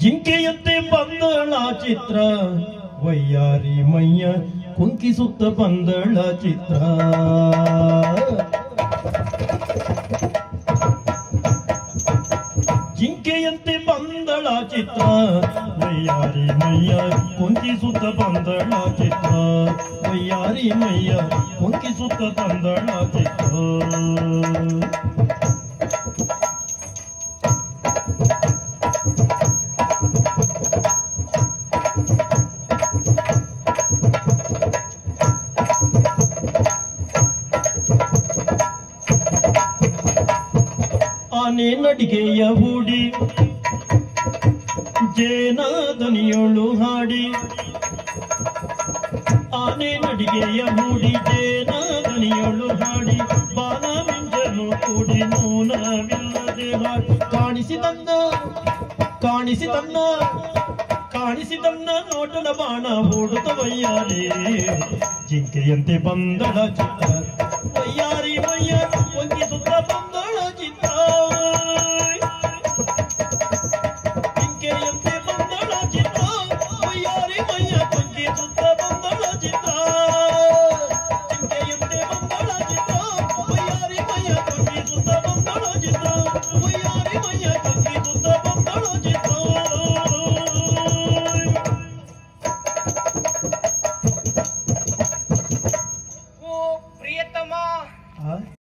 ಜಿಂಕೆಯಂತೆ ಬಂದಳ ಚಿತ್ರ. ವಯ್ಯಾರಿ ಮೈಯ ಕುಂಕಿಸುತ್ತ ಬಂದಳ ಚಿತ್ರ. ಜಿಂಕೆಯಂತೆ ಬಂದಳ ಚಿತ್ರ. ವಯ್ಯಾರಿ ಮೈಯ ಕುಂಕಿಸುತ್ತ ಬಂದಳ ಚಿತ್ರ. ವಯ್ಯಾರಿ ಮೈಯ ಕುಂಕಿಸುತ್ತ ಬಂದಳ ಚಿತ್ರ. ಆನೆ ನಡಿಗೆಯ ಹೂಡಿ ಜೇನಾದನಿಯೊಳು ಹಾಡಿ. ಆನೆ ನಡಿಗೆಯ ಹೂಡಿ ಜೇನಾದನಿಯೊಳು ಹಾಡಿ. ಬಾಲ ಮಿಂಜನು ಕೂಡಿ ನೂನವಿಲ್ಲದೆ ಹಾಡಿ. ಕಾಣಿಸಿದನ್ನ ಕಾಣಿಸಿದನ್ನ ಕಾಣಿಸಿದನ್ನ ನೋಟನ ಬಾಣ ಓಡುತ್ತ ವಯ್ಯಾರಿ ಜಿಂಕೆಯಂತೆ ಬಂದಳ ಚಿತ್ತ ವಯ್ಯಾರಿ ಮಯ್ಯ.